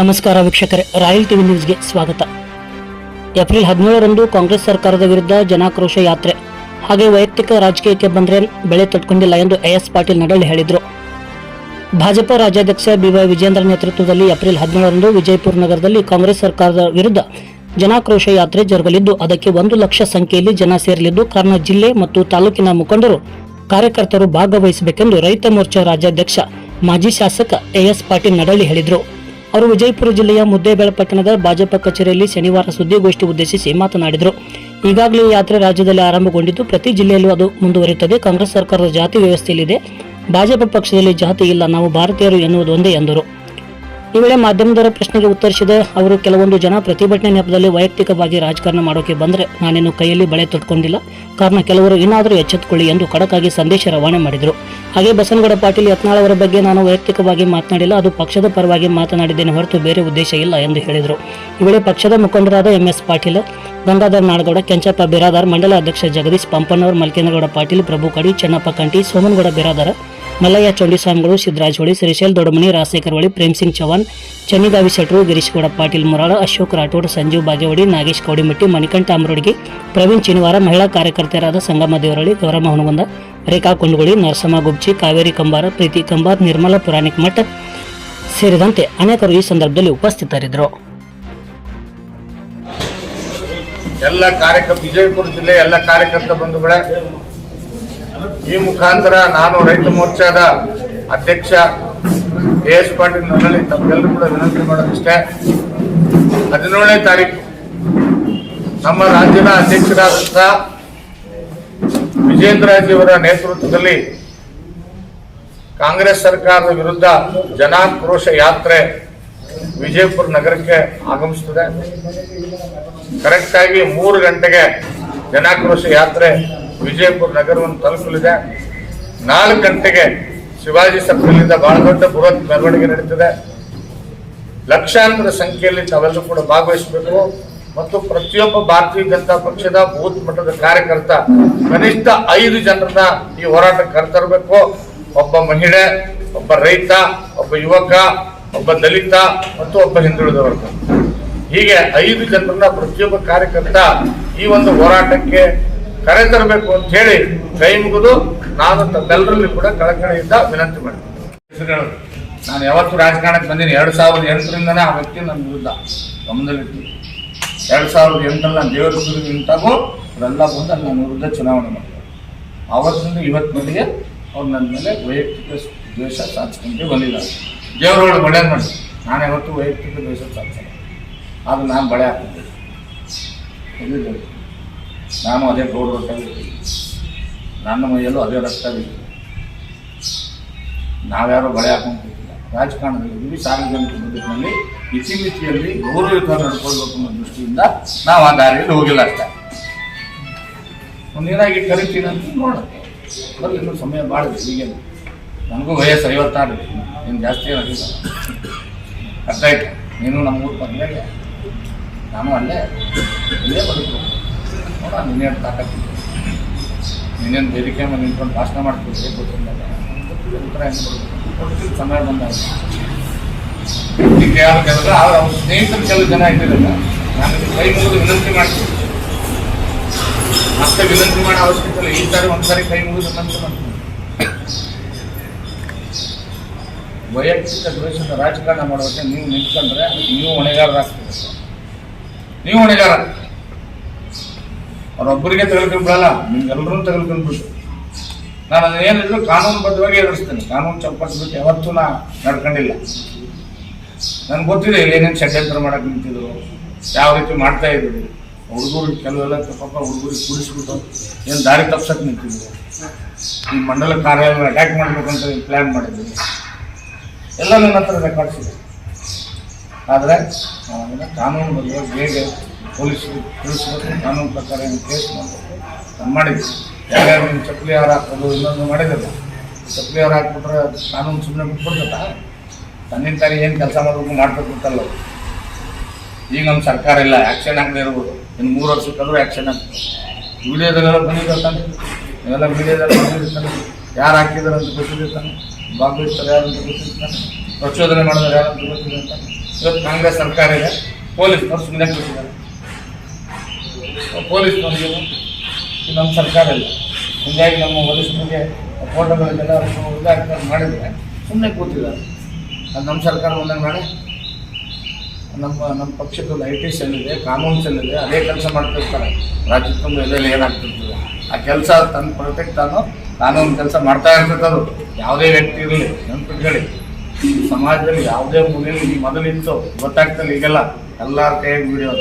ನಮಸ್ಕಾರ ವೀಕ್ಷಕರೇ, royal TV ನ್ಯೂಸ್ಗೆ ಸ್ವಾಗತ. ಏಪ್ರಿಲ್ ಹದಿನೇಳರಂದು ಕಾಂಗ್ರೆಸ್ ಸರ್ಕಾರದ ವಿರುದ್ಧ ಜನಾಕ್ರೋಶ ಯಾತ್ರೆ. ಹಾಗೆ ವೈಯಕ್ತಿಕ ರಾಜಕೀಯಕ್ಕೆ ಬಂದರೆ ಬೆಳೆ ತಟ್ಕೊಂಡಿಲ್ಲ ಎಂದು ಎಎಸ್ ಪಾಟೀಲ್ ನಡಳ್ಳಿ ಹೇಳಿದರು. ಭಾಜಪ ರಾಜ್ಯಾಧ್ಯಕ್ಷ ಬಿವೈ ವಿಜೇಂದ್ರ ನೇತೃತ್ವದಲ್ಲಿ ಏಪ್ರಿಲ್ ಹದಿನೇಳರಂದು ವಿಜಯಪುರ ನಗರದಲ್ಲಿ ಕಾಂಗ್ರೆಸ್ ಸರ್ಕಾರದ ವಿರುದ್ಧ ಜನಾಕ್ರೋಶ ಯಾತ್ರೆ ಜರುಗಲಿದ್ದು, ಅದಕ್ಕೆ ಒಂದು ಲಕ್ಷ ಸಂಖ್ಯೆಯಲ್ಲಿ ಜನ ಸೇರಲಿದ್ದು ಕಾರಣ ಜಿಲ್ಲೆ ಮತ್ತು ತಾಲೂಕಿನ ಮುಖಂಡರು, ಕಾರ್ಯಕರ್ತರು ಭಾಗವಹಿಸಬೇಕೆಂದು ರೈತ ಮೋರ್ಚಾ ರಾಜ್ಯಾಧ್ಯಕ್ಷ, ಮಾಜಿ ಶಾಸಕ ಎಎಸ್ ಪಾಟೀಲ್ ನಡಳ್ಳಿ ಹೇಳಿದರು. ಅವರು ವಿಜಯಪುರ ಜಿಲ್ಲೆಯ ಮುದ್ದೇಬೆಳ ಪಟ್ಟಣದ ಭಾಜಪ ಕಚೇರಿಯಲ್ಲಿ ಶನಿವಾರ ಸುದ್ದಿಗೋಷ್ಠಿ ಉದ್ದೇಶಿಸಿ ಮಾತನಾಡಿದರು. ಈಗಾಗಲೇ ಯಾತ್ರೆ ರಾಜ್ಯದಲ್ಲಿ ಆರಂಭಗೊಂಡಿದ್ದು ಪ್ರತಿ ಜಿಲ್ಲೆಯಲ್ಲೂ ಅದು ಮುಂದುವರಿಯುತ್ತದೆ. ಕಾಂಗ್ರೆಸ್ ಸರ್ಕಾರದ ಜಾತಿ ವ್ಯವಸ್ಥೆಯಲ್ಲಿದೆ. ಭಾಜಪ ಪಕ್ಷದಲ್ಲಿ ಜಾತಿ ಇಲ್ಲ. ನಾವು ಭಾರತೀಯರು ಎನ್ನುವುದು ಒಂದೇ ಎಂದರು. ಈ ವೇಳೆ ಮಾಧ್ಯಮದವರ ಪ್ರಶ್ನೆಗೆ ಉತ್ತರಿಸಿದ ಅವರು, ಕೆಲವೊಂದು ಜನ ಪ್ರತಿಭಟನೆ ನೆಪದಲ್ಲಿ ವೈಯಕ್ತಿಕವಾಗಿ ರಾಜಕಾರಣ ಮಾಡೋಕೆ ಬಂದರೆ ನಾನೇನು ಕೈಯಲ್ಲಿ ಬಳೆ ತೊಟ್ಕೊಂಡಿಲ್ಲ. ಕಾರಣ ಕೆಲವರು ಏನಾದರೂ ಎಚ್ಚೆತ್ತುಕೊಳ್ಳಿ ಎಂದು ಕಡಕಾಗಿ ಸಂದೇಶ ರವಾನೆ ಮಾಡಿದರು. ಹಾಗೆ ಬಸನಗೌಡ ಪಾಟೀಲ್ ಯತ್ನಾಳ್ ಅವರ ಬಗ್ಗೆ ನಾನು ವೈಯಕ್ತಿಕವಾಗಿ ಮಾತನಾಡಿಲ್ಲ. ಅದು ಪಕ್ಷದ ಪರವಾಗಿ ಮಾತನಾಡಿದ್ದೇನೆ ಹೊರತು ಬೇರೆ ಉದ್ದೇಶ ಇಲ್ಲ ಎಂದು ಹೇಳಿದರು. ಈ ವೇಳೆ ಪಕ್ಷದ ಮುಖಂಡರಾದ ಎಂಎಸ್ ಪಾಟೀಲ್, ಗಂಗಾಧರ್ ನಾಡಗೌಡ, ಕೆಂಚಪ್ಪ ಬಿರಾದಾರ್, ಮಂಡಲ ಅಧ್ಯಕ್ಷ ಜಗದೀಶ್ ಪಂಪನವರ್ ಮಲ್ಕೇಂದ್ರಗೌಡ ಪಾಟೀಲ್, ಪ್ರಭು ಕಡಿ, ಚೆನ್ನಪ್ಪ ಕಂಟಿ ಸೋಮನಗೌಡ ಬಿರಾದಾರ ಮಲ್ಲಯ್ಯ ಚೌಂಡಿಸ್ವಾಮಿಗಳು ಸಿದ್ದರಾಜ್ ಹೊಳಿ ಶ್ರೀಶೈಲ್ ದೊಡ್ಡಮನಿ ರಾಜಶೇಖರ್ ಹೊಳಿ ಪ್ರೇಮ್ ಸಿಂಗ್ ಚೌಹಾಣ್ ಚನ್ನಿಗಾವಿ ಶೆಟ್ರು ಗಿರೀಶ್ಗೌಡ, ಪಾಟೀಲ್ ಮುರಾಳ, ಅಶೋಕ್ ರಾಠೋಡ್, ಸಂಜೀವ್ ಬಾಗೇವಾಡಿ, ನಾಗೇಶ್ ಕೌಡಿಮಟ್ಟಿ, ಮಣಿಕಂಠ ಅಮರೋಡಿಗೆ, ಪ್ರವೀಣ್ ಶನಿವಾರ ಮಹಿಳಾ ಕಾರ್ಯಕರ್ತೆಯರಾದ ಸಂಗಮ ದೇವರಳ್ಳಿ ಗೌರಮ್ಮ ಹುಣಗುಂದ ರೇಖಾ ಕುಂಡಗುಳಿ, ನರಸಮ್ಮ ಗುಬ್ಜಿ, ಕಾವೇರಿ ಕಂಬಾರ, ಪ್ರೀತಿ ಕಂಬಾರ್, ನಿರ್ಮಲಾ ಪುರಾಣಿಕ್ ಮಠ ಸೇರಿದಂತೆ ಅನೇಕರು ಈ ಸಂದರ್ಭದಲ್ಲಿ ಉಪಸ್ಥಿತರಿದ್ದರು. ಎಲ್ಲ ಕಾರ್ಯಕರ್ತ, ವಿಜಯಪುರ ಜಿಲ್ಲೆ ಎಲ್ಲ ಕಾರ್ಯಕರ್ತ ಬಂಧುಗಳೇ ಈ ಮುಖಾಂತರ ನಾನು ರೈತ ಮೋರ್ಚಾದ ಅಧ್ಯಕ್ಷ ಎ ಎಸ್ ಪಾಟೀಲ್ ನನ್ನಲ್ಲಿ ತಮ್ಮೆಲ್ಲರೂ ಕೂಡ ವಿನಂತಿ ಮಾಡೋದಿಷ್ಟೇ. ಹದಿನೇಳನೇ ತಾರೀಕು ನಮ್ಮ ರಾಜ್ಯದ ಅಧ್ಯಕ್ಷರಾದಂಥ ವಿಜೇಂದ್ರಜಿಯವರ ನೇತೃತ್ವದಲ್ಲಿ ಕಾಂಗ್ರೆಸ್ ಸರ್ಕಾರದ ವಿರುದ್ಧ ಜನಾಕ್ರೋಶ ಯಾತ್ರೆ ವಿಜಯಪುರ ನಗರಕ್ಕೆ ಆಗಮಿಸುತ್ತದೆ. ಕರೆಕ್ಟ್ ಆಗಿ ಮೂರು ಗಂಟೆಗೆ ಜನಾಕ್ರೋಶ ಯಾತ್ರೆ ವಿಜಯಪುರ ನಗರವನ್ನು ತಲುಪಲಿದೆ. ನಾಲ್ಕು ಗಂಟೆಗೆ ಶಿವಾಜಿ ಸರ್ಕಲ್ನಿಂದ ಬಹಳ ದೊಡ್ಡ ಬೃಹತ್ ಮೆರವಣಿಗೆ ನಡೀತದೆ. ಲಕ್ಷಾಂತರ ಸಂಖ್ಯೆಯಲ್ಲಿ ತಾವೆಲ್ಲರೂ ಕೂಡ ಭಾಗವಹಿಸಬೇಕು. ಮತ್ತು ಪ್ರತಿಯೊಬ್ಬ ಭಾರತೀಯ ಜನತಾ ಪಕ್ಷದ ಬೂತ್ ಮಟ್ಟದ ಕಾರ್ಯಕರ್ತ ಕನಿಷ್ಠ ಐದು ಜನರನ್ನ ಈ ಹೋರಾಟಕ್ಕೆ ಕರೆತರಬೇಕು. ಒಬ್ಬ ಮಹಿಳೆ, ಒಬ್ಬ ರೈತ, ಒಬ್ಬ ಯುವಕ, ಒಬ್ಬ ದಲಿತ ಮತ್ತು ಒಬ್ಬ ಹಿಂದುಳಿದ ವರ್ಗ ಹೀಗೆ ಐದು ಜನರನ್ನ ಪ್ರತಿಯೊಬ್ಬ ಕಾರ್ಯಕರ್ತ ಈ ಒಂದು ಹೋರಾಟಕ್ಕೆ ಕರೆತರಬೇಕು ಅಂತ ಹೇಳಿ ಕೈ ಮುಗಿದು ನಾನು ತಮ್ಮೆಲ್ಲರಲ್ಲಿ ಕೂಡ ಕಳಕಳಿಯಿಂದ ವಿನಂತಿ ಮಾಡ್ತೀನಿ. ನಾನು ಯಾವತ್ತು ರಾಜಕಾರಣಕ್ಕೆ ಬಂದೀನಿ ಎರಡು ಸಾವಿರದ ಎಂಟರಿಂದನೇ ಆ ವ್ಯಕ್ತಿ ನನ್ನ ವಿರುದ್ಧ ಗಮನದಲ್ಲಿತ್ತು ಎರಡು ಸಾವಿರದ ಎಂಟರಲ್ಲಿ ನಾನು ದೇವರ ನಿಂತಾಗೂ ಅವರೆಲ್ಲ ಬಂದು ನನ್ನ ವಿರುದ್ಧ ಚುನಾವಣೆ ಮಾಡ್ತಾರೆ. ಆವತ್ತಿನಿಂದ ಮಂದಿಗೆ ಅವ್ರು ನನ್ನ ಮೇಲೆ ವೈಯಕ್ತಿಕ ದ್ವೇಷ ಸಾಧಿಸ್ಕೊಂಡೇ ಬಂದಿಲ್ಲ ದೇವರೊಳಗೆ ಬಳೆ ಮಾಡಿ ನಾನು ಯಾವತ್ತು ವೈಯಕ್ತಿಕ ದ್ವೇಷ ಸಾಧಿಸಲ್ಲ. ಅದು ನಾನು ಬಳೆ ಹಾಕಿದ್ದೆ? ನಾನು ಅದೇ ರೋಡ್ ರೊಟ್ಟಾಗಿರ್ತೀನಿ ನನ್ನ ಮನೆಯಲ್ಲೂ ಅದೇ ರಕ್ತವಿತ್ತು ನಾವ್ಯಾರೋ ಬಳೆ ಹಾಕೊಂಡ್ತಿಲ್ಲ ರಾಜಕಾರಣದಲ್ಲಿ ಸಾರ್ವಜನಿಕ ಬದುಕಿನಲ್ಲಿ ಇತಿಮಿತಿಯಲ್ಲಿ ಗೌರವಯುತ ನಡ್ಕೊಳ್ಬೇಕು ಅನ್ನೋ ದೃಷ್ಟಿಯಿಂದ ನಾವು ಆ ದಾರಿಯಲ್ಲಿ ಹೋಗಿಲ್ಲ ಅಷ್ಟೇ. ಒಂದೇನಾಗಿ ಕರಿತೀನಿ ಅಂತ ನೋಡೋಣ. ಅದರಲ್ಲಿ ಇನ್ನೂ ಸಮಯ ಭಾಳ ಹೀಗೆ. ನನಗೂ ವಯಸ್ಸು ಐವತ್ತಾರು ಏನು ಜಾಸ್ತಿ ಏನಾಗಿಲ್ಲ ಅರ್ಥ ಆಯ್ತು? ನೀನು ನಮ್ಮ ಊರು ಬಂದಾಗ ನಾನು ಅಲ್ಲೇ, ಇಲ್ಲೇ ಬದುಕು ನೋಡ ನಿನ್ನೇನು ತಾಕತ್ತಿಲ್ಲ ನೀನೇನು ವೇದಿಕೆ ಮೇಲೆ ನಿಂತ್ಕೊಂಡು ಭಾಷಣ ಮಾಡ್ತೀವಿ ಗೊತ್ತಿಲ್ಲ ಏನು ಸಮಯ ಬಂದಾಗ. ಅವ್ರ ಸ್ನೇಹಿತರು ಕೆಲವು ಜನ ಇದ್ದಿರಲ್ಲ, ನಾನು ಕೈ ಮುಗಿದು ವಿನಂತಿ ಮಾಡ್ತೀನಿ. ಮತ್ತೆ ವಿನಂತಿ ಮಾಡೋ ಅವಶ್ಯಕತೆ ಇಲ್ಲ. ಈ ಸಾರಿ ಒಂದ್ಸಾರಿ ಕೈ ಮುಗಿದು ವಿನಂತಿ ಮಾಡ್ತೀನಿ. ವೈಯಕ್ತಿಕ ದ್ವೇಷದ ರಾಜಕಾರಣ ಮಾಡೋಕೆ ನೀವು ನಿಂತ್ಕೊಂಡ್ರೆ ನೀವು ಹೊಣೆಗಾರರಾಗ್ತೀರಿ. ನೀವು ಹೊಣೆಗಾರ. ಅವ್ರೊಬ್ಬರಿಗೆ ತೆಗೆದುಕೊಂಡ್ಬಿಡಲ್ಲ ನಿಮ್ಗೆಲ್ಲರೂ ತೆಗೆದುಕೊಂಡ್ಬಿಟ್ಟು ನಾನು ಅದೇನಿದ್ರು ಕಾನೂನುಬದ್ಧವಾಗಿ ಎದುರಿಸ್ತೇನೆ. ಕಾನೂನು ಚೌಕಟ್ಟು ಬಿಟ್ಟು ಯಾವತ್ತೂ ನಾ ನಡ್ಕೊಂಡಿಲ್ಲ. ನನ್ಗೆ ಗೊತ್ತಿದೆ ಏನೇನು ಷಡ್ಯಂತ್ರ ಮಾಡಕ್ಕೆ ನಿಂತಿದ್ರು, ಯಾವ ರೀತಿ ಮಾಡ್ತಾ ಇದ್ರು. ಹುಡುಗರು ಕೆಲವೆಲ್ಲ ಪಾಪ ಹುಡುಗರಿಗೆ ಕೂಡಿಸ್ಬಿಟ್ಟು ಏನು ದಾರಿ ತಪ್ಸಕ್ಕೆ ನಿಂತಿದ್ರು. ಈ ಮಂಡಲ ಕಾರ್ಯಾಲಯ ಅಟ್ಯಾಕ್ ಮಾಡ್ಬೇಕಂತ ಪ್ಲ್ಯಾನ್ ಮಾಡಿದ್ರು ಎಲ್ಲ ನನ್ನ ಹತ್ರ ರೆಕಾರ್ಡ್ಸ್ ಇದೆ ಆದರೆ ಕಾನೂನು ಬದಲು ಬೇಗ ಪೊಲೀಸರು ತಿಳಿಸ್ಬೇಕು ಕಾನೂನು ಪ್ರಕಾರ ಏನು ಕೇಸ್ ಮಾಡಬೇಕು. ನಾನು ಮಾಡಿದ್ವಿ ಯಾರ್ಯಾರು ನೀವು ಚಪ್ಪಲಿ ಹಾರ ಹಾಕೋದು ಇನ್ನೊಂದು ಮಾಡಿದ್ರು ಚಪ್ಪಲಿ ಹಾರ ಹಾಕ್ಬಿಟ್ರೆ ಕಾನೂನು ಸುಮ್ಮನೆ ಬಿಟ್ಬಿಡ್ತಾ ತನ್ನಿಂದ ತಾಯಿ ಏನು ಕೆಲಸ ಮಾಡಬೇಕು, ಮಾಡ್ಬೇಕು ಅಂತಲ್ಲ ಅವ್ರು. ಈಗ ನಮ್ಮ ಸರ್ಕಾರ ಇಲ್ಲ ಆ್ಯಕ್ಷನ್ ಆಗದೆ ಇರ್ಬೋದು. ಇನ್ನು ಮೂರು ವರ್ಷಕ್ಕಾದ್ರೂ ಆ್ಯಕ್ಷನ್ ಆಗ್ತದೆ. ವಿಡಿಯೋದಲ್ಲೆಲ್ಲ ಬಂದಿದ್ದಾನೆ ಇವೆಲ್ಲ ವೀಡಿಯೋದಲ್ಲಿ ಬಂದಿರ್ತಾನೆ ಯಾರು ಹಾಕಿದ್ದಾರೆ ಅಂತ ಗೊತ್ತಿರ್ತಾನೆ ಭಾಗವಹಿಸ್ತಾರೆ ಯಾರು ಅಂತ ಗೊತ್ತಿರ್ತಾನೆ ಪ್ರಚೋದನೆ ಮಾಡಿದ್ರೆ ಯಾರು ಅಂತ ಗೊತ್ತಿರ್ತಾನೆ ಇವತ್ತು ಕಾಂಗ್ರೆಸ್ ಸರ್ಕಾರ ಇದೆ, ಪೊಲೀಸ್ ಅವ್ರು ಸುಮ್ಮನೆ ಕೂತಿದ್ದಾರೆ. ಪೊಲೀಸ್ನವ್ರಿಗೆ ಇದು ನಮ್ಮ ಸರ್ಕಾರ ಇಲ್ಲ ಹೀಗಾಗಿ ನಮ್ಮ ವರಿಷ್ಠರಿಗೆ ಫೋಟೋಗಳಿಗೆಲ್ಲ ಉದಾಹರಣೆ ಮಾಡಿದರೆ ಸುಮ್ಮನೆ ಕೂತಿದ್ದಾರೆ. ಅದು ನಮ್ಮ ಸರ್ಕಾರ ಒಂದೇ ಮಾಡಿ ನಮ್ಮ ನಮ್ಮ ಪಕ್ಷದ ಐ ಟಿ ಸೆಲ್ ಇದೆ ಕಾನೂನು ಸೆಲ್ ಇದೆ ಅದೇ ಕೆಲಸ ಮಾಡ್ತಿರ್ತಾರೆ. ರಾಜ್ಯದ ತುಂಬ ಎಲ್ಲೆಲ್ಲಿ ಏನಾಗ್ತಿರ್ತದೆ? ಆ ಕೆಲಸ ತನ್ನ ಪ್ರೊಟೆಕ್ಟ್ ತಾನು ಕಾನೂನು ಕೆಲಸ ಮಾಡ್ತಾ ಇರ್ತದೆ ಅದು. ಯಾವುದೇ ವ್ಯಕ್ತಿ ಇರಲಿ, ನೆನಪಿಟ್ಕೊಳ್ಳಿ. ಸಮಾಜದಲ್ಲಿ ಯಾವುದೇ ಮೂಲೆಯಲ್ಲಿ ಮೊದಲಿತ್ತು, ಗೊತ್ತಾಗ್ತಲ್ಲ ಈಗೆಲ್ಲ. ಎಲ್ಲರ ಕೈಯಾಗಿ ವಿಡಿಯೋ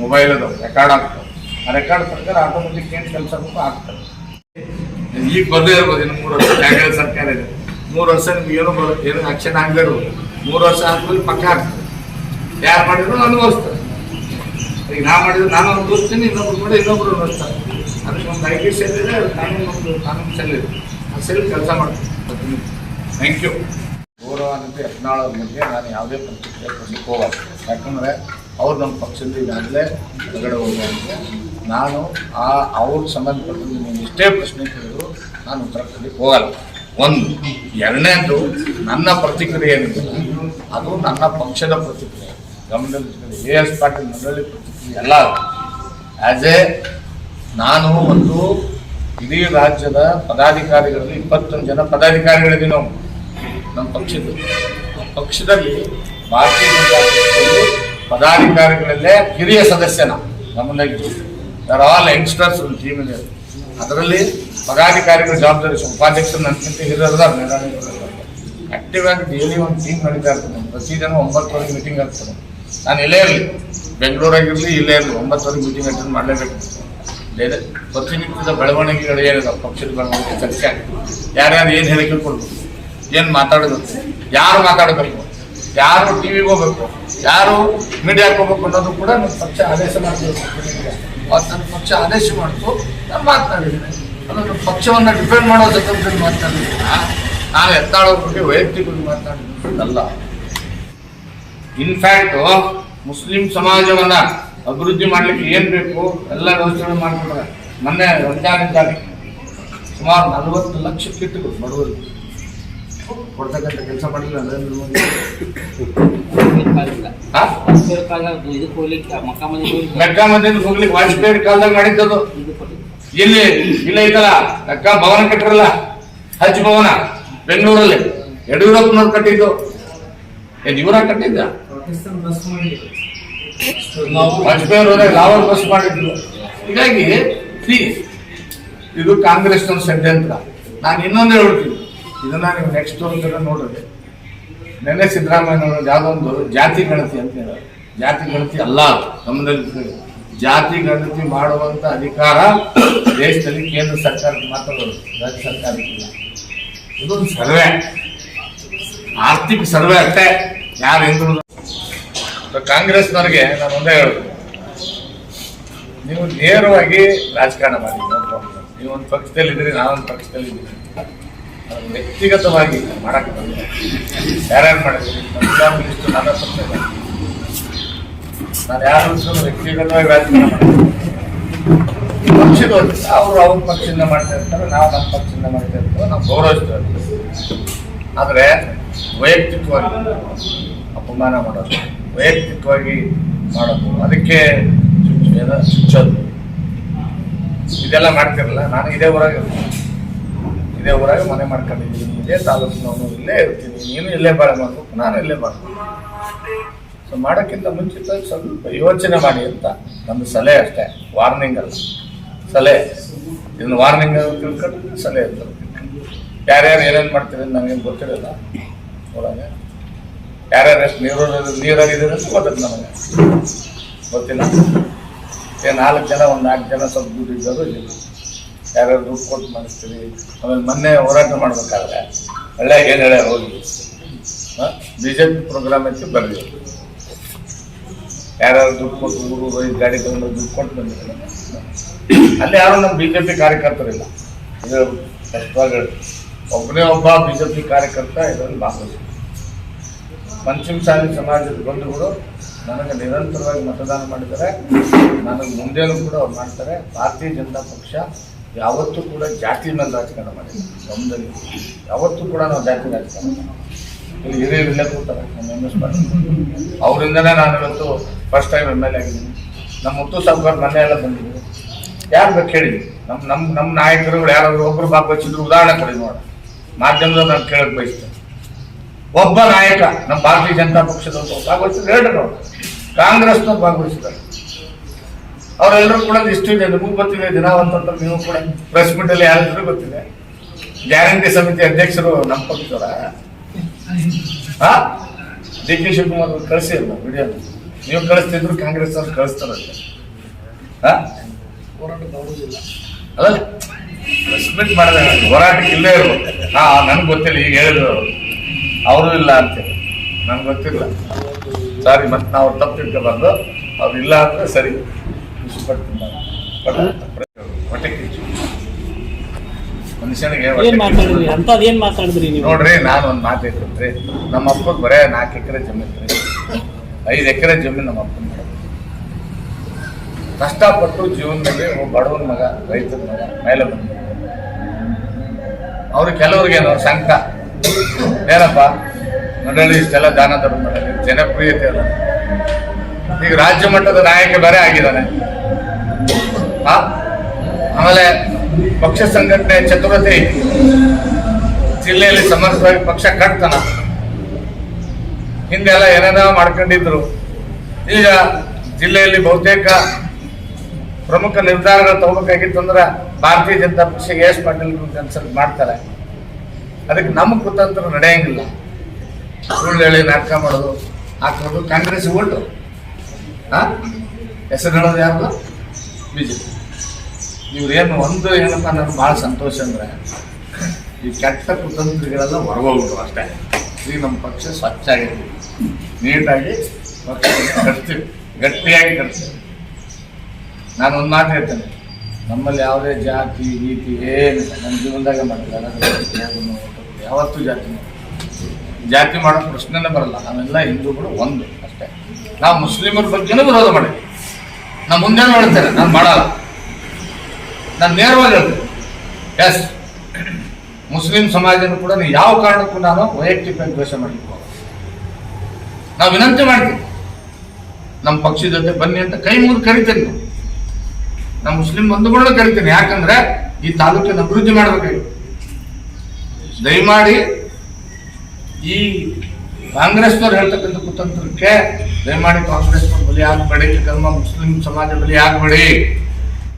ಮೊಬೈಲದು ರೆಕಾರ್ಡ್ ಆಗ್ತದೆ. ರೆಕಾರ್ಡ್ ಪ್ರಕಾರ ಆಟೋಮೆಟಿಕ್ ಏನು ಕೆಲಸ ಬೇಕೋ ಆಗ್ತದೆ. ಈಗ ಬಂದೇ ಇರ್ಬೋದು ಇನ್ನು ಮೂರು ವರ್ಷ. ಸರ್ಕಾರ ಇದೆ? ಮೂರು ವರ್ಷ ನಿಮ್ಗೆ ಏನು ಬರೋ ಏನು ಆಕ್ಷನ್ ಆಗದೇ ಇರ್ಬೋದು ಮೂರು ವರ್ಷ ಆದ್ಮೇಲೆ ಪಕ್ಕ ಆಗ್ತದೆ. ಯಾರು ಮಾಡಿದ್ರು ಅನುಭವಿಸ್ತಾರೆ ಈಗ ನಾ ಮಾಡಿದ್ರೆ ನಾನು ಅನುಭವಿಸ್ತೀನಿ ಇನ್ನೊಬ್ರು ಮಾಡಿ ಇನ್ನೊಬ್ರು ಅನುಭವಿಸ್ತಾರೆ ಅದಕ್ಕೆ ಒಂದು ಐ ಟಿ ಸೆಲ್ ಇದೆ ಅದು ಕಾನೂನು ಒಂದು ಕಾನೂನು ಸೆಲ್ ಇದೆ. ಆ ಸೆಲ್ ಕೆಲಸ ಮಾಡ್ತೀನಿ. ಥ್ಯಾಂಕ್ ಯು ಗೌರವಾನ್ವಿತ ಯತ್ನಾಳ್ ಅವ್ರ ಬಗ್ಗೆ ನಾನು ಯಾವುದೇ ಪ್ರತಿಕ್ರಿಯೆ ಕೊಡಲಿಕ್ಕೆ ಹೋಗಲ್ಲ. ಯಾಕಂದರೆ ಅವ್ರು ನಮ್ಮ ಪಕ್ಷದಿಂದ ಈಗಾಗಲೇ ಹೊರಗಡೆ ಹೋಗುವಂತೆ ನಾನು ಆ, ಅವ್ರ ಸಂಬಂಧಪಟ್ಟಂತೆ ನೀವು ಎಷ್ಟೇ ಪ್ರಶ್ನೆ ಕೇಳಿದ್ರು ನಾನು ಉತ್ತರ ಕೊಡಲಿಕ್ಕೆ ಹೋಗಲ್ಲ. ಒಂದು, ಎರಡನೇದು, ನನ್ನ ಪ್ರತಿಕ್ರಿಯೆ ಏನಿದೆ? ಅದು ನನ್ನ ಪಕ್ಷದ ಪ್ರತಿಕ್ರಿಯೆ. ಗಮನದಲ್ಲಿ ಎ ಎಸ್ ಪಾಟೀಲ್ ಮಂಡಳಿ ಪ್ರತಿಕ್ರಿಯೆ ಎಲ್ಲ ಆ್ಯಸ್ ಎ ನಾನು ಒಂದು ಇಡೀ ರಾಜ್ಯದ ಪದಾಧಿಕಾರಿಗಳಲ್ಲಿ ಇಪ್ಪತ್ತೊಂದು ಜನ ಪದಾಧಿಕಾರಿಗಳಿದ್ದೀವಿ ನಾವು. ನಮ್ಮ ಪಕ್ಷದ ಪಕ್ಷದಲ್ಲಿ ಭಾರತೀಯ ಜನತಾ ಪಕ್ಷದಲ್ಲಿ ಪದಾಧಿಕಾರಿಗಳಲ್ಲೇ ಹಿರಿಯ ಸದಸ್ಯನ ನಮ್ಮನ್ನಾಗಿ ದರ್ ಆಲ್ ಯಂಗ್ಸ್ಟರ್ಸ್ ಒಂದು ಟೀಮ್ ಇದೆ ಅದರಲ್ಲಿ ಪದಾಧಿಕಾರಿಗಳ, ಜವಾಬ್ದಾರಿ ಉಪಾಧ್ಯಕ್ಷರು ನನ್ಗಿಂತ ಹಿರಿಯರದ ಆಕ್ಟಿವ್ ಆಗಿ ಡೈಲಿ ಒಂದು ಟೀಮ್ ನಡೀತಾ ಇರ್ತದೆ. ಪ್ರತಿ ದಿನ ಒಂಬತ್ತುವರೆಗೆ ಮೀಟಿಂಗ್ ಆಗ್ತದೆ. ನಾನು ಇಲ್ಲೇ ಇರಲಿ. ಬೆಂಗಳೂರಾಗಿರಲಿ, ಇಲ್ಲೇ ಇರಲಿ. ಒಂಬತ್ತುವರೆಗೆ ಮೀಟಿಂಗ್ ಅಟೆಂಡ್ ಮಾಡಲೇಬೇಕು. ಬೇರೆ ಪ್ರತಿನಿತ್ಯದ ಬೆಳವಣಿಗೆಗಳು ಏನಿದೆ? ಪಕ್ಷದ ಬೆಳವಣಿಗೆ ಚರ್ಚೆ ಯಾರ್ಯಾರು ಏನು ಹೇಳಿಕೆ ಕೊಡ್ಬೇಕು? ಏನು ಮಾತಾಡಬೇಕು? ಯಾರು ಮಾತಾಡಬೇಕು? ಯಾರು ಟಿ ವಿಗೆ ಹೋಗ್ಬೇಕು? ಯಾರು ಮೀಡಿಯಾಕ್ಕೆ ಹೋಗ್ಬೇಕು ಅನ್ನೋದು ಕೂಡ ನಮ್ಮ ಪಕ್ಷ ಆದೇಶ ಮಾಡ್ತೀವಿ ನನ್ನ ಪಕ್ಷ ಆದೇಶ ಮಾಡ್ತು, ನಾನು ಮಾತನಾಡಿದ್ದೀನಿ ಅದು ನಮ್ಮ ಪಕ್ಷವನ್ನು ಡಿಪೆಂಡ್ ಮಾಡೋ ಜೊತೆ ಮಾತನಾಡಿದ್ದೀನಿ ನಾನು ಎತ್ತಾಳೋದ್ರ ಬಗ್ಗೆ ವೈಯಕ್ತಿಕವಾಗಿ ಮಾತನಾಡಿದ್ದಲ್ಲ ಇನ್ಫ್ಯಾಕ್ಟ್ ಮುಸ್ಲಿಂ ಸಮಾಜವನ್ನ ಅಭಿವೃದ್ಧಿ ಮಾಡ್ಲಿಕ್ಕೆ ಏನು ಬೇಕು ಎಲ್ಲ ವ್ಯವಸ್ಥೆಗಳು ಮಾಡ್ಕೊಂಡ್ರೆ ಮೊನ್ನೆ ರಂಜಾನ್ ಇದ್ದಾಗ ಸುಮಾರು ನಲವತ್ತು ಲಕ್ಷ ಕಿಟ್ಗಳು ಬಡವರಿಗೆ. ಕೊಡ್ತಕ್ಕಂಥ ಕೆಲಸ ಮಾಡಿಲ್ಲ ನರೇಂದ್ರ ಮೋದಿ. ಮಕ್ಕ ಮನೆಗೆ ಹೋಗ್ಲಿಕ್ಕೆ ಮೆಕ್ಕಾ ವಾಜಪೇಯಿ ಕಾಲದಾಗ ಮಾಡಿದ್ದದು. ಇಲ್ಲಿ ಇಲ್ಲ ಐತಲ್ಲ ಅಕ್ಕ ಭವನ ಕಟ್ಟಿರಲ್ಲ ಹಜ್ ಭವನ ಬೆಂಗಳೂರಲ್ಲಿ. ಯಡಿಯೂರಪ್ಪನವ್ರು ಕಟ್ಟಿದ್ದು. ಇವರ ಕಟ್ಟಿದ್ದ? ವಾಜಪೇಯಿ ಅವರೇ ಲಾವಲ್ ಬಸ್ ಮಾಡಿದ್ರು. ಹೀಗಾಗಿ ಪ್ಲೀಸ್ ಇದು ಕಾಂಗ್ರೆಸ್ ಷಡ್ಯಂತ್ರ. ನಾನು ಇನ್ನೊಂದು ಹೇಳ್ತೀನಿ ಇದನ್ನ ನೀವು ನೆಕ್ಸ್ಟ್ ನೋಡ್ರಿ. ನೆನ್ನೆ ಸಿದ್ದರಾಮಯ್ಯನವರು ಯಾವುದೋ ಒಂದು ಜಾತಿ ಗಣತಿ ಅಂತ ಹೇಳೋದು. ಜಾತಿ ಗಣತಿ ಅಲ್ಲ ನಮ್ಮದಲ್ಲಿ ಜಾತಿ ಗಣತಿ ಮಾಡುವಂತ ಅಧಿಕಾರ ದೇಶದಲ್ಲಿ ಕೇಂದ್ರ ಸರ್ಕಾರಕ್ಕೆ ಮಾತ್ರ ರಾಜ್ಯ ಸರ್ಕಾರಕ್ಕಿಲ್ಲ ಇದೊಂದು ಸರ್ವೆ. ಆರ್ಥಿಕ ಸರ್ವೆ ಅಷ್ಟೇ. ಯಾರು ಹಿಂದುಳಿದ ಕಾಂಗ್ರೆಸ್ನವ್ರಿಗೆ ನಾನು ಒಂದೇ ಹೇಳೋದು. ನೀವು ನೇರವಾಗಿ ರಾಜಕಾರಣ ಮಾಡಿ. ನೀವು ಒಂದು ಪಕ್ಷದಲ್ಲಿದ್ದೀರಿ, ನಾನೊಂದು ಪಕ್ಷದಲ್ಲಿದ್ದೀನಿ ಅದು ವ್ಯಕ್ತಿಗತವಾಗಿ ಮಾಡಕ್ ಯಾರ್ಯಾರು ಮಹಿಳಾ ಮಿನಿಸ್ಟರ್ ನನ್ನ ಸಂಸ್ಥೆ ನಾನು ಯಾರು ವ್ಯಕ್ತಿಗತವಾಗಿ ವ್ಯಾಖ್ಯಾನ ಮಾಡ್ತೀನಿ ಪಕ್ಷದ ಅವರು ಅವ್ರ ಪಕ್ಷದಿಂದ ಮಾಡ್ತಾ ಇರ್ತಾರೆ, ನಾವು ನಮ್ಮ ಪಕ್ಷದಿಂದ ಮಾಡ್ತಾ ಇರ್ತೀವಿ, ನಾವು ಗೌರವಿಸ್ತೀವಿ ಆದರೆ ವೈಯಕ್ತಿಕವಾಗಿ ಅಪಮಾನ ಮಾಡೋದು, ವೈಯಕ್ತಿಕವಾಗಿ ಮಾಡೋದು, ಅದಕ್ಕೆ ಚುಚ್ಚೋದು ಇದೆಲ್ಲ ಮಾಡ್ತಿರಲ್ಲ, ನಾನು ಇದೇ ಹೊರಗೆ. ಇದೇ ಊರಾಗ ಮನೆ ಮಾಡ್ಕೊಂಡಿದ್ದೀನಿ. ಇದೇ ತಾಲೂಕಿನವನು ಇಲ್ಲೇ ಇರ್ತೀನಿ. ನೀನು ಇಲ್ಲೇ ಬಾಳೆ ಮಾಡ್ಬೇಕು ನಾನು ಇಲ್ಲೇ ಮಾಡ್ಬೇಕು ಸೊ ಮಾಡೋಕ್ಕಿಂತ ಮುಂಚಿತ ಸ್ವಲ್ಪ ಯೋಚನೆ ಮಾಡಿ ಅಂತ. ನಮ್ಮ ಸಲಹೆ ಅಷ್ಟೇ. ವಾರ್ನಿಂಗ್ ಅಲ್ಲ. ಸಲಹೆ. ಇದನ್ನ ವಾರ್ನಿಂಗ್ ತಿಳ್ಕೊಂಡು ಸಲಹೆ ಅಂತ ಯಾರ್ಯಾರು ಏನೇನು ಮಾಡ್ತೀರಿ ನನಗೇನು ಗೊತ್ತಿರಲ್ಲ ಒಳಗೆ. ಯಾರ್ಯಾರು ಎಷ್ಟು ನೀರು ನೀರಾಗಿದ್ದೀರಿ ಅಂತ ನನಗೆ ಗೊತ್ತಿಲ್ಲ. ಏನು ನಾಲ್ಕು ಜನ, ಒಂದು ನಾಲ್ಕು ಜನ ಸ್ವಲ್ಪ ದುಡ್ಡು ಇಲ್ಲ ಯಾರ್ಯಾರು ದುಡ್ಡು ಕೊಟ್ಟು ಮಾಡಿಸ್ತೀರಿ, ಆಮೇಲೆ ಮೊನ್ನೆ ಹೋರಾಟ ಮಾಡ್ಬೇಕಾದ್ರೆ, ಒಳ್ಳೆ ಏನು ಹೇಳ ಹೋಗಿ. ಬಿ ಜೆ ಪಿ ಪ್ರೋಗ್ರಾಮ್ ಐತಿ ಬರ್ಲಿ ಯಾರು ದುಡ್ಡು ಕೊಟ್ಟು ಊರು ಗಾಡಿ ತಗೊಂಡು ದುಡ್ಡು ಕೊಟ್ಟು ಬಂದಿದ್ದಾರೆ ಅಲ್ಲಿ ಯಾರು ನಮ್ಮ ಬಿ ಜೆ ಪಿ ಕಾರ್ಯಕರ್ತರಿಲ್ಲ ಇದು ಕಷ್ಟವಾಗಿ ಒಬ್ಬನೇ ಒಬ್ಬ ಬಿ ಜೆ ಪಿ ಕಾರ್ಯಕರ್ತ ಇದರಲ್ಲಿ ಭಾಗವಹಿಸಿ ಪಂಚಮ ಶಾಲಿ ಸಮಾಜದ ಬಂಧುಗಳು ನನಗೆ ನಿರಂತರವಾಗಿ ಮತದಾನ ಮಾಡಿದ್ದಾರೆ. ನನಗೆ ಮುಂದೇನೂ ಕೂಡ ಅವ್ರು ಮಾಡ್ತಾರೆ. ಭಾರತೀಯ ಜನತಾ ಪಕ್ಷ ಯಾವತ್ತೂ ಕೂಡ ಜಾತಿ ಮೇಲೆ ರಾಜಕಾರಣ ಮಾಡಿಲ್ಲ. ನಮ್ಮದಲ್ಲಿ ಯಾವತ್ತೂ ಕೂಡ ನಾವು ಜಾತಿ ರಾಜಕಾರಣ. ಇಲ್ಲಿ ಹಿರಿಯರು ಇಲ್ಲೇ ಕೂತಾರೆ ನಮ್ಮ ಎಂ ಎಸ್ ಪಾಟೀಲ್. ಅವರಿಂದನೇ ನಾನು ಇವತ್ತು first time M L A ಆಗಿದ್ದೀನಿ. ನಮ್ಮ ಮುತ್ತು ಸಾಹುಕಾರ ಮನೆ ಎಲ್ಲ ಬಂದಿದ್ದೀನಿ ಯಾರು ಬೇಕು ಹೇಳಿ. ನಮ್ಮ ನಮ್ಮ ನಮ್ಮ ನಾಯಕರುಗಳು ಯಾರಾದ್ರು ಒಬ್ರು ಭಾಗವಹಿಸಿದ್ರು, ಉದಾಹರಣೆ ಕೊಡಿ ನೋಡ ಮಾಧ್ಯಮದಲ್ಲಿ ನಾನು ಕೇಳಕ್ ಬಯಸ್ತೇನೆ. ಒಬ್ಬ ನಾಯಕ ನಮ್ಮ ಭಾರತೀಯ ಜನತಾ ಪಕ್ಷದವರು ಭಾಗವಹಿಸಿದ್ರು. ಎರಡು ಕಾಂಗ್ರೆಸ್ನವ್ರು ಭಾಗವಹಿಸಿದ್ದಾರೆ. ಅವರೆಲ್ಲರೂ ಕೂಡ ಇಷ್ಟು ಇದೆ, ನಿಮಗೂ ಗೊತ್ತಿದೆ ದಿನಾವಂತ ನೀವು ಕೂಡ ಪ್ರೆಸ್ ಮೀಟ್ ಅಲ್ಲಿ ಯಾರಿದ್ರು ಗೊತ್ತಿದೆ. ಗ್ಯಾರಂಟಿ ಸಮಿತಿ ಅಧ್ಯಕ್ಷರು ನಮ್ಮ ಪಕ್ಷರ ಡಿ ಕೆ ಶಿವಕುಮಾರ್ ಅವ್ರು ಕಳಿಸಿಲ್ಲ ವಿಡಿಯೋ ನೀವು ಕಳಿಸ್ತಿದ್ರು ಕಾಂಗ್ರೆಸ್ ಅವ್ರು ಕಳಿಸ್ತಾರಲ್ಲ ಹಾ? ಅಲ್ಲ ಪ್ರೆಸ್ ಮೀಟ್ ಮಾಡಿದ ಹೋರಾಟಕ್ಕೆ ಇಲ್ಲೇ ಇರ್ಬೋದು ಹಾ, ನನ್ಗೆ ಗೊತ್ತಿಲ್ಲ, ಈಗ ಹೇಳಿದ್ರು ಅವರು. ಇಲ್ಲ ಅಂತೇಳಿ ನನ್ಗೆ ಗೊತ್ತಿಲ್ಲ. ಸಾರಿ ಮತ್ತೆ ನಾವು ತಪ್ಪು ಬಂದು ಅವ್ರು ಇಲ್ಲ ಅಂದ್ರೆ ಸರಿ. ಮನುಷ್ಯನಿಗೆ ಹೊಟ್ಟೆ ಏನ್ ಕಿಚ್ಚು. ಮಾತಾಡಿದ್ರಿ? ಅಂತದ್ ಏನ್ ಮಾತಾಡಿದ್ರಿ ನೀವು? ನೋಡ್ರಿ ನಾನು ಒಂದು ಮಾತು ಹೇಳ್ತೀನಿ. ನಮ್ಮ ಅಪ್ಪಗೆ ಬರೇ ನಾಲ್ಕು ಎಕರೆ ಜಮೀನು ಐದ್ ಎಕರೆ ಜಮೀನು ನಮ್ಮ ಅಪ್ಪನ ಕಷ್ಟಪಟ್ಟು ಜೀವನದಲ್ಲಿ ಬಡವನ ಮಗ ರೈತನ ಮಗ ಮೇಲೆ ಬಂದ ಅವ್ರು ಕೆಲವ್ರಿಗೇನು ಸಂಕಟ ಏನಪ್ಪ? ಮಂಡಳಿ ಇಷ್ಟೆಲ್ಲ ದಾನ ಧರ್ಮ ಜನಪ್ರಿಯತೆ ಅಲ್ಲ ಈಗ ರಾಜ್ಯ ಮಟ್ಟದ ನಾಯಕ ಬೇರೆ ಆಗಿದ್ದಾನೆ? ಆಮೇಲೆ ಪಕ್ಷ ಸಂಘಟನೆ ಚತುರತೆ ಜಿಲ್ಲೆಯಲ್ಲಿ ಸಮರ್ಥವಾಗಿ ಪಕ್ಷ ಕಟ್ತಾನ. ಹಿಂದೆಲ್ಲ ಏನೇನೋ ಮಾಡ್ಕೊಂಡಿದ್ರು. ಈಗ ಜಿಲ್ಲೆಯಲ್ಲಿ ಬಹುತೇಕ ಪ್ರಮುಖ ನಿರ್ಧಾರಗಳು ತಗೋಬೇಕಾಗಿತ್ತು ಅಂದ್ರೆ ಭಾರತೀಯ ಜನತಾ ಪಕ್ಷ ಎಸ್ ಪಾಟೀಲ್ ಕನ್ಸಲ್ಟ್ ಮಾಡ್ತಾರೆ. ಅದಕ್ಕೆ ನಮ್ಮ ಕುತಂತ್ರ ನಡೆಯಂಗಿಲ್ಲ. ಸುಳ್ಳು ಹೇಳಿ ನಾಟಕ ಮಾಡೋದು, ಹಾಕೋದು ಕಾಂಗ್ರೆಸ್ ಓಟು. ಹೆಸರು ಹೇಳೋದು ಯಾರು ಬಿಜೆಪಿ. ಇವ್ರೇನು ಒಂದು ಏನಪ್ಪ ನನಗೆ ಭಾಳ ಸಂತೋಷ ಅಂದರೆ ಈ ಕೆಟ್ಟ ಕುತಂತ್ರಿಗಳೆಲ್ಲ ಹೊರಗೋಗ್ಬಿಟ್ರು ಅಷ್ಟೇ. ಈಗ ನಮ್ಮ ಪಕ್ಷ ಸ್ವಚ್ಛ ಆಗಿರ್ತೀವಿ ನೀಟಾಗಿ ಕಟ್ತೀವಿ ಗಟ್ಟಿಯಾಗಿ ಕಟ್ತೀವಿ ನಾನು ಒಂದು ಮಾತು ಹೇಳ್ತೇನೆ. ನಮ್ಮಲ್ಲಿ ಯಾವುದೇ ಜಾತಿ ಗೀತಿ ಏನು ನಮ್ಮ ಜೀವನದಾಗ ನಾನು ಯಾವತ್ತೂ ಜಾತಿ. ಜಾತಿ ಮಾಡೋ ಪ್ರಶ್ನೆನೇ ಬರಲ್ಲ. ನಾವೆಲ್ಲ ಹಿಂದೂಗಳು ಒಂದು ಅಷ್ಟೇ. ನಾವು ಮುಸ್ಲಿಮರ ಬಗ್ಗೆನೂ ವಿರೋಧ ಮಾಡಿ ನಾ ಮುಂದೆ ಹೇಳ್ತೇನೆ ನಾನು ಮಾಡಲ್ಲ. ನಾನು ನೇರವಾಗಿ ಹೇಳ್ತೇನೆ. ಎಸ್ ಮುಸ್ಲಿಂ ಸಮಾಜನೂ ಕೂಡ ಯಾವ ಕಾರಣಕ್ಕೂ ನಾನು ವೈಯಕ್ತಿಕ ದ್ವೇಷ ಮಾಡಲಿಕ್ಕೆ. ನಾವು ವಿನಂತಿ ಮಾಡ್ತೀವಿ. ನಮ್ಮ ಪಕ್ಷದ ಜೊತೆ ಬನ್ನಿ ಅಂತ ಕೈ ಮುಗಿದು ಕರಿತೇನೆ ನಾನು. ನಮ್ಮ ಮುಸ್ಲಿಂ ಬಂಧುಗಳನ್ನ ಕರಿತೇನೆ. ಯಾಕಂದ್ರೆ ಈ ತಾಲೂಕಿನ ಅಭಿವೃದ್ಧಿ ಮಾಡಬೇಕಾಗಿತ್ತು ದಯಮಾಡಿ ಈ ಕಾಂಗ್ರೆಸ್ನವ್ರು ಹೇಳ್ತಕ್ಕಂಥ ಕುತಂತ್ರಕ್ಕೆ ದಯಮಾಡಿ ಕಾಂಗ್ರೆಸ್ನವ್ರು ಬಲಿ ಆಗಬೇಡಿ ಕರ್ಮ ಮುಸ್ಲಿಂ ಸಮಾಜ ಬಲಿ ಆಗಬೇಡಿ.